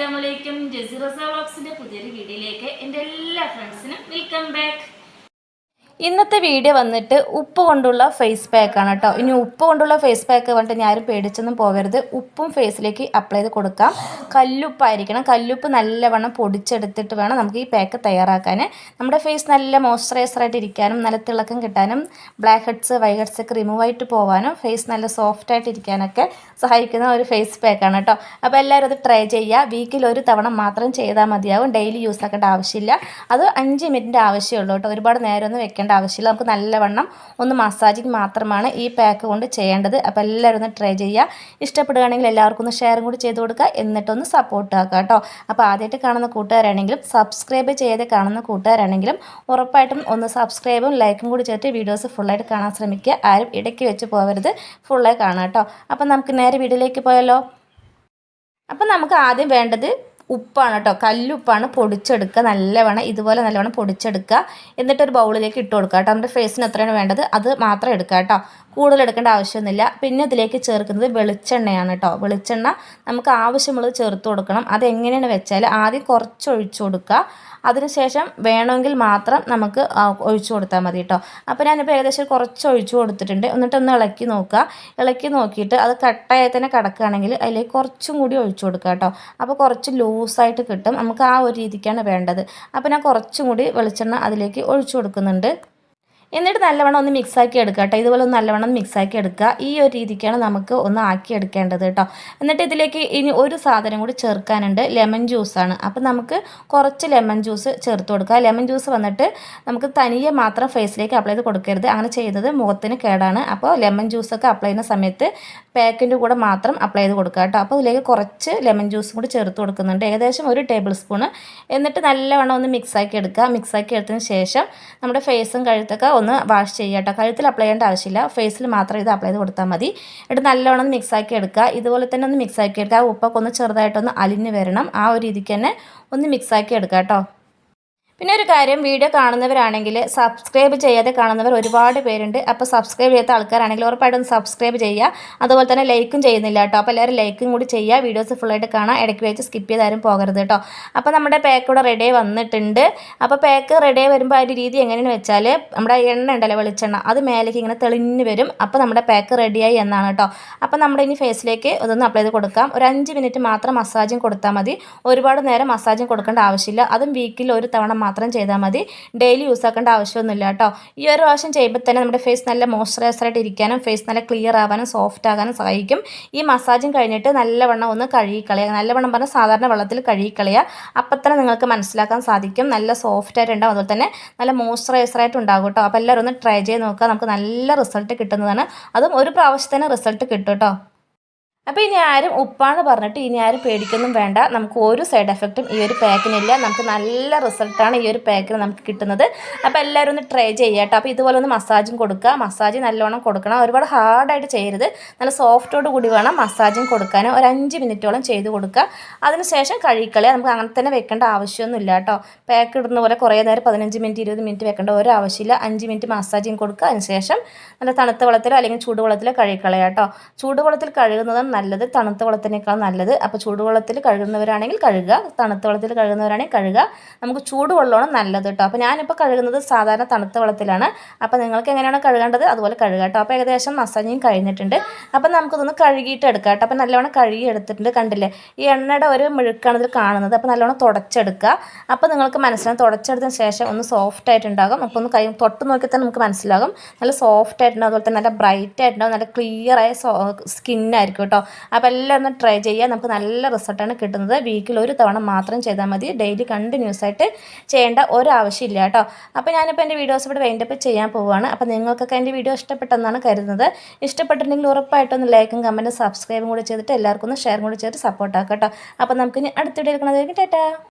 അസ്സാം വലൈക്കും ജസീറസ വ്ളോഗ്സിന്റെ പുതിയൊരു വീഡിയോയിലേക്ക് എന്റെ എല്ലാ ഫ്രണ്ട്സിനും വെൽക്കം ബാക്ക് ഇന്നത്തെ വീഡിയോ വന്നിട്ട് ഉപ്പ് കൊണ്ടുള്ള ഫേസ് പാക്കാണ് കേട്ടോ ഇനി ഉപ്പ് കൊണ്ടുള്ള ഫേസ് പാക്ക് വന്നിട്ട് ഞാനും പേടിച്ചൊന്നും പോകരുത്. ഉപ്പും ഫേസിലേക്ക് അപ്ലൈ ചെയ്ത് കൊടുക്കാം. കല്ലുപ്പായിരിക്കണം കല്ലുപ്പ് നല്ലവണ്ണം പൊടിച്ചെടുത്തിട്ട് വേണം നമുക്ക് ഈ പാക്ക് തയ്യാറാക്കാൻ നമ്മുടെ ഫേസ് നല്ല മോയ്സ്ചറൈസർ ആയിട്ട് ഇരിക്കാനും നല്ല തിളക്കം കിട്ടാനും ബ്ലാക്ക് ഹെഡ്സ് വൈറ്റ് ഹെഡ്സ് ഒക്കെ റിമൂവ് ആയിട്ട് പോകാനും ഫേസ് നല്ല സോഫ്റ്റ് ആയിട്ട് ഇരിക്കാനൊക്കെ സഹായിക്കുന്ന ഒരു ഫേസ് പാക്കാണ് കേട്ടോ അപ്പോൾ എല്ലാവരും അത് ട്രൈ ചെയ്യുക വീക്കിൽ ഒരു തവണ മാത്രം ചെയ്താൽ മതിയാവും. ഡെയിലി യൂസ് ആക്കേണ്ട ആവശ്യമില്ല. അത് അഞ്ച് മിനിറ്റിന്റെ ആവശ്യമുള്ളൂ കേട്ടോ ഒരുപാട് നേരം ഒന്നും വെക്കേണ്ട ആവശ്യമില്ല. നമുക്ക് നല്ലവണ്ണം ഒന്ന് മസാജിങ് മാത്രമാണ് ഈ പാക്ക് കൊണ്ട് ചെയ്യേണ്ടത്. അപ്പോൾ എല്ലാവരും ഒന്ന് ട്രൈ ചെയ്യുക. ഇഷ്ടപ്പെടുകയാണെങ്കിൽ എല്ലാവർക്കും ഒന്ന് ഷെയറും കൂടി ചെയ്ത് കൊടുക്കുക. എന്നിട്ടൊന്ന് സപ്പോർട്ട് ആക്കുക കേട്ടോ. അപ്പോൾ ആദ്യമായിട്ട് കാണുന്ന കൂട്ടുകാരാണെങ്കിലും സബ്സ്ക്രൈബ് ചെയ്ത് കാണുന്ന കൂട്ടുകാരാണെങ്കിലും ഉറപ്പായിട്ടും ഒന്ന് സബ്സ്ക്രൈബും ലൈക്കും കൂടി ചെയ്തിട്ട് വീഡിയോസ് ഫുള്ളായിട്ട് കാണാൻ ശ്രമിക്കുക. ആരും ഇടയ്ക്ക് വെച്ച് പോകരുത് ഫുള്ളായി കാണാം കേട്ടോ. അപ്പം നമുക്ക് നേരെ വീഡിയോയിലേക്ക് പോയാലോ? അപ്പം നമുക്ക് ആദ്യം വേണ്ടത് ഉപ്പാണ് കേട്ടോ. കല്ലുപ്പാണ് പൊടിച്ചെടുക്കുക. നല്ലവണ്ണം ഇതുപോലെ നല്ലവണ്ണം പൊടിച്ചെടുക്കുക. എന്നിട്ട് ഒരു ബൗളിലേക്ക് ഇട്ട് കൊടുക്കുക കേട്ടോ. നമ്മുടെ ഫേസിന് എത്രയാണ് വേണ്ടത് അത് മാത്രം എടുക്കുക കേട്ടോ. കൂടുതൽ എടുക്കേണ്ട ആവശ്യമൊന്നുമില്ല. പിന്നെ ഇതിലേക്ക് ചേർക്കുന്നത് വെളിച്ചെണ്ണയാണ് കേട്ടോ. വെളിച്ചെണ്ണ നമുക്ക് ആവശ്യമുള്ളത് ചേർത്ത് കൊടുക്കണം. അതെങ്ങനെയാണ് വെച്ചാൽ ആദ്യം കുറച്ച് ഒഴിച്ചു കൊടുക്കുക. അതിനുശേഷം വേണമെങ്കിൽ മാത്രം നമുക്ക് ഒഴിച്ചു കൊടുത്താൽ മതി കേട്ടോ. അപ്പോൾ ഞാനിപ്പോൾ ഏകദേശം കുറച്ച് ഒഴിച്ചു കൊടുത്തിട്ടുണ്ട്. എന്നിട്ടൊന്ന് ഇളക്കി നോക്കുക. ഇളക്കി നോക്കിയിട്ട് അത് കട്ടായി തന്നെ കിടക്കുകയാണെങ്കിൽ അതിലേക്ക് കുറച്ചും കൂടി ഒഴിച്ചു കൊടുക്കുക കേട്ടോ. അപ്പോൾ കുറച്ച് ലൂസായിട്ട് കിട്ടും. നമുക്ക് ആ ഒരു രീതിക്കാണ് വേണ്ടത്. അപ്പോൾ ഞാൻ കുറച്ചും കൂടി വെളിച്ചെണ്ണ അതിലേക്ക് ഒഴിച്ചു കൊടുക്കുന്നുണ്ട്. എന്നിട്ട് നല്ലവണ്ണം ഒന്ന് മിക്സ് ആക്കി എടുക്കുക കേട്ടോ ഇതുപോലെ ഒന്ന് നല്ലവണ്ണം മിക്സ് ആക്കി എടുക്കുക. ഈ ഒരു രീതിക്കാണ് നമുക്ക് ഒന്ന് ആക്കി എടുക്കേണ്ടത് കേട്ടോ എന്നിട്ട് ഇതിലേക്ക് ഇനി ഒരു സാധനം കൂടി ചേർക്കാനുണ്ട്. ലെമൺ ജ്യൂസാണ് അപ്പം നമുക്ക് കുറച്ച് ലെമൺ ജ്യൂസ് ചേർത്ത് കൊടുക്കുക. ലെമൺ ജ്യൂസ് വന്നിട്ട് നമുക്ക് തനിയെ മാത്രം ഫേസിലേക്ക് അപ്ലൈ ചെയ്ത് കൊടുക്കരുത്. അങ്ങനെ ചെയ്യുന്നത് മുഖത്തിന് കേടാണ്. അപ്പോൾ ലെമൺ ജ്യൂസൊക്കെ അപ്ലൈ ചെയ്യുന്ന സമയത്ത് പാക്കിന്റെ കൂടെ മാത്രം അപ്ലൈ ചെയ്ത് കൊടുക്കുക കേട്ടോ അപ്പോൾ ഇതിലേക്ക് കുറച്ച് ലെമൺ ജ്യൂസും കൂടി ചേർത്ത് കൊടുക്കുന്നുണ്ട്. ഏകദേശം ഒരു ടേബിൾ സ്പൂണ് എന്നിട്ട് നല്ലവണ്ണം ഒന്ന് മിക്സ് ആക്കി എടുക്കുക. മിക്സ് ആക്കി എടുത്തതിന് ശേഷം നമ്മുടെ ഫേസും കഴുത്തൊക്കെ ഒന്ന് വാഷ് ചെയ്യുക കേട്ടോ കഴുത്തിൽ അപ്ലൈ ചെയ്യേണ്ട ആവശ്യമില്ല. ഫേസിൽ മാത്രം ഇത് അപ്ലൈ ചെയ്ത് കൊടുത്താൽ മതി. എന്നിട്ട് നല്ലോണം ഒന്ന് മിക്സ് ആക്കി എടുക്കുക. ഇതുപോലെ തന്നെ ഒന്ന് മിക്സ് ആക്കി എടുക്കുക. ഉപ്പൊക്കെ ഒന്ന് ചെറുതായിട്ടൊന്ന് അലിഞ്ഞ് വരണം. ആ ഒരു രീതിക്ക് തന്നെ ഒന്ന് മിക്സ് ആക്കി എടുക്കുക കേട്ടോ. പിന്നെ ഒരു കാര്യം വീഡിയോ കാണുന്നവരാണെങ്കിൽ സബ്സ്ക്രൈബ് ചെയ്യാതെ കാണുന്നവർ ഒരുപാട് പേരുണ്ട്. അപ്പോൾ സബ്സ്ക്രൈബ് ചെയ്യാത്ത ആൾക്കാരാണെങ്കിൽ ഉറപ്പായിട്ടും സബ്സ്ക്രൈബ് ചെയ്യുക. അതുപോലെ തന്നെ ലൈക്കും ചെയ്യുന്നില്ല കേട്ടോ. അപ്പോൾ എല്ലാവരും ലൈക്കും കൂടി ചെയ്യുക. വീഡിയോസ് ഫുള്ളായിട്ട് കാണാം ഇടയ്ക്ക് വെച്ച് സ്കിപ്പ് ചെയ്താലും പോകരുത് കേട്ടോ. അപ്പോൾ നമ്മുടെ പാക്ക് ഇവിടെ റെഡി വന്നിട്ടുണ്ട്. അപ്പോൾ പാക്ക് റെഡി വരുമ്പോൾ അതിന്റെ രീതി എങ്ങനെയാണെന്ന് വെച്ചാൽ നമ്മുടെ എണ്ണ ഉണ്ടല്ലോ വെളിച്ചെണ്ണ. അത് മേലേക്ക് ഇങ്ങനെ തെളിഞ്ഞ് വരും. അപ്പോൾ നമ്മുടെ പാക്ക് റെഡിയായി എന്നാണ് കേട്ടോ. അപ്പോൾ നമ്മുടെ ഇനി ഫേസിലേക്ക് ഇതൊന്ന് അപ്ലൈ ചെയ്ത് കൊടുക്കാം. ഒരു അഞ്ച് മിനിറ്റ് മാത്രം മസാജും കൊടുത്താൽ മതി. ഒരുപാട് നേരം മസാജും കൊടുക്കേണ്ട ആവശ്യമില്ല. അതും വീക്കിൽ ഒരു തവണ മാത്രം ചെയ്താൽ മതി. ഡെയിലി യൂസ് ആക്കേണ്ട ആവശ്യമൊന്നുമില്ല കേട്ടോ. ഈ ഒരു പ്രാവശ്യം ചെയ്യുമ്പോൾ തന്നെ നമ്മുടെ ഫേസ് നല്ല മോയ്സ്ചറൈസർ ആയിട്ട് ഇരിക്കാനും ഫേസ് നല്ല ക്ലിയർ ആവാനും സോഫ്റ്റ് ആകാനും സഹായിക്കും. ഈ മസാജും കഴിഞ്ഞിട്ട് നല്ലവണ്ണം ഒന്ന് കഴുകിക്കളയുക. നല്ലവണ്ണം പറഞ്ഞാൽ സാധാരണ വെള്ളത്തിൽ കഴുകിക്കളയുക. അപ്പം തന്നെ നിങ്ങൾക്ക് മനസ്സിലാക്കാൻ സാധിക്കും. നല്ല സോഫ്റ്റ് ആയിട്ട് ഉണ്ടാവും അതുപോലെ തന്നെ നല്ല മോയ്സ്ചറൈസർ ആയിട്ട് ഉണ്ടാകും കേട്ടോ. അപ്പോൾ എല്ലാവരും ഒന്ന് ട്രൈ ചെയ്ത് നോക്കുക. നമുക്ക് നല്ല റിസൾട്ട് കിട്ടുന്നതാണ്. അതും ഒരു പ്രാവശ്യത്തിന് റിസൾട്ട് കിട്ടും കേട്ടോ. അപ്പോൾ ഇനി ആരും ഉപ്പാണ് പറഞ്ഞിട്ട് ഇനി ആരും പേടിക്കൊന്നും വേണ്ട. നമുക്ക് ഒരു സൈഡ് എഫക്റ്റും ഈ ഒരു പാക്കിനില്ല. നമുക്ക് നല്ല റിസൾട്ടാണ് ഈ ഒരു പാക്കിന് നമുക്ക് കിട്ടുന്നത്. അപ്പോൾ എല്ലാവരും ഒന്ന് ട്രൈ ചെയ്യുക കേട്ടോ അപ്പോൾ ഇതുപോലെ ഒന്ന് മസാജും കൊടുക്കുക മസാജ് നല്ലോണം കൊടുക്കണം. ഒരുപാട് ഹാർഡായിട്ട് ചെയ്യരുത്. നല്ല സോഫ്റ്റോട് കൂടി വേണം മസാജും കൊടുക്കാൻ ഒരു അഞ്ച് മിനിറ്റോളം ചെയ്ത് കൊടുക്കുക. അതിനുശേഷം കഴുകിക്കളയുക. നമുക്ക് അങ്ങനെ തന്നെ വെക്കേണ്ട ആവശ്യമൊന്നുമില്ല കേട്ടോ പാക്ക് ഇടുന്ന പോലെ കുറേ നേരം പതിനഞ്ച് മിനിറ്റ് ഇരുപത് മിനിറ്റ് വെക്കേണ്ട ഒരു ആവശ്യമില്ല. അഞ്ച് മിനിറ്റ് മസാജും കൊടുക്കുക. അതിനുശേഷം നല്ല തണുത്ത വെള്ളത്തിലോ അല്ലെങ്കിൽ ചൂടുവെള്ളത്തിലോ കഴുകിക്കളയുക കേട്ടോ ചൂടുവെള്ളത്തിൽ കഴുകുന്നതാണ് നല്ലത് തണുത്ത വെള്ളത്തിനേക്കാൾ നല്ലത്. അപ്പോൾ ചൂടുവെള്ളത്തിൽ കഴുകുന്നവരാണെങ്കിൽ കഴുകുക തണുത്ത വെള്ളത്തിൽ കഴുകുന്നവരാണെങ്കിൽ കഴുകുക. നമുക്ക് ചൂടുവെള്ളമാണ് നല്ലത് കേട്ടോ. അപ്പോൾ ഞാനിപ്പോൾ കഴുകുന്നത് സാധാരണ തണുത്ത വെള്ളത്തിലാണ്. അപ്പോൾ നിങ്ങൾക്ക് എങ്ങനെയാണ് കഴുകേണ്ടത്? അതുപോലെ കഴുകുക കേട്ടോ. അപ്പോൾ ഏകദേശം മസാജിങ് കഴിഞ്ഞിട്ടുണ്ട്. അപ്പോൾ നമുക്കിതൊന്ന് കഴുകിയിട്ട് എടുക്കാം കേട്ടോ. അപ്പോൾ നല്ലവണ്ണം കഴുകി എടുത്തിട്ടുണ്ട് കണ്ടില്ലേ? ഈ എണ്ണയുടെ ഒരു മുഴുക്കാണ് ഇതിൽ കാണുന്നത്. അപ്പോൾ നല്ലവണ്ണം തുടച്ചെടുക്കുക. അപ്പോൾ നിങ്ങൾക്ക് മനസ്സിലാകും തുടച്ചെടുത്തതിന് ശേഷം ഒന്ന് സോഫ്റ്റ് ആയിട്ടുണ്ടാകും. അപ്പോൾ ഒന്ന് കൈ തൊട്ട് നോക്കിയാൽ തന്നെ നമുക്ക് മനസ്സിലാകും. നല്ല സോഫ്റ്റ് ആയിട്ടുണ്ടാകും. അതുപോലെ തന്നെ നല്ല ബ്രൈറ്റ് ആയിട്ടുണ്ടാകും. നല്ല ക്ലിയർ ആയ സ്കിന്നായിരിക്കും കേട്ടോ. അപ്പോൾ എല്ലാം ഒന്ന് ട്രൈ ചെയ്യുക നമുക്ക് നല്ല റിസൾട്ടാണ് കിട്ടുന്നത്. വീക്കിൽ ഒരു തവണ മാത്രം ചെയ്താൽ മതി. ഡെയിലി കണ്ടിന്യൂസ് ആയിട്ട് ചെയ്യേണ്ട ഒരാവശ്യമില്ല കേട്ടോ. അപ്പോൾ ഞാനിപ്പോൾ എന്റെ വീഡിയോസ് ഇവിടെ വൈൻഡപ്പ് ചെയ്യാൻ പോവുകയാണ്. അപ്പോൾ നിങ്ങൾക്കൊക്കെ എന്റെ വീഡിയോ ഇഷ്ടപ്പെട്ടെന്നാണ് കരുതുന്നത്. ഇഷ്ടപ്പെട്ടിട്ടുണ്ടെങ്കിൽ ഉറപ്പായിട്ടൊന്ന് ലൈക്കും കമന്റും സബ്സ്ക്രൈബും കൂടി ചെയ്തിട്ട് എല്ലാവർക്കും ഒന്ന് ഷെയർ കൂടി ചെയ്തിട്ട് സപ്പോർട്ടാക്കാം കേട്ടോ. അപ്പോൾ നമുക്കിനി അടുത്ത വീഡിയോ എടുക്കണതായിരിക്കും ടാറ്റാ.